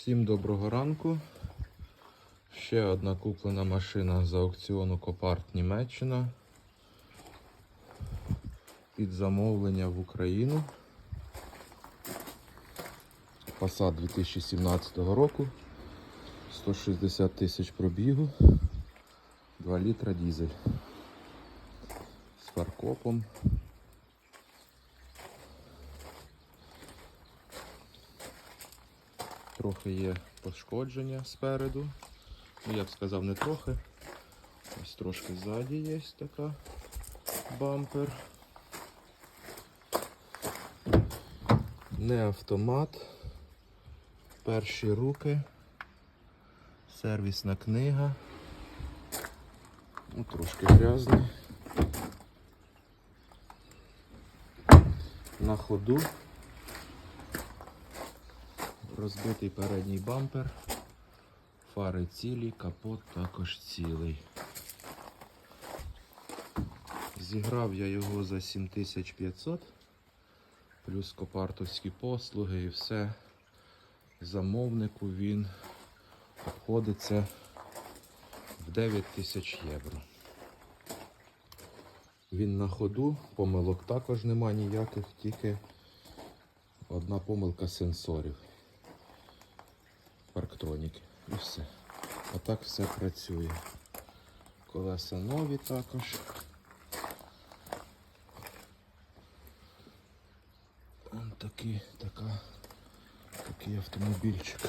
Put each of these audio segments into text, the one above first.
Всім доброго ранку. Ще одна куплена машина з аукціону Копарт Німеччина. Під замовлення в Україну. Passat 2017 року. 160 тисяч пробігу. 2 літра дізель. З фаркопом. Трохи є пошкодження спереду. Ну, я б сказав, не трохи. Ось трошки ззаді є така бампер. Не автомат. Перші руки. Сервісна книга. Ну, трошки грязний. На ходу. Розбитий передній бампер, фари цілі, капот також цілий. Зіграв я його за 7500, плюс копартовські послуги і все. Замовнику він обходиться в 9 тисяч євро. Він на ходу, помилок також нема ніяких, тільки одна помилка сенсорів парктроніки. І все. А так все працює. Колеса нові також. Ось такий, така, такий автомобільчик.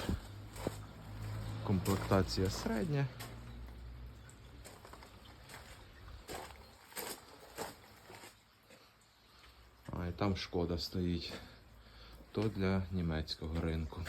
Комплектація середня. А і там шкода стоїть. То для німецького ринку.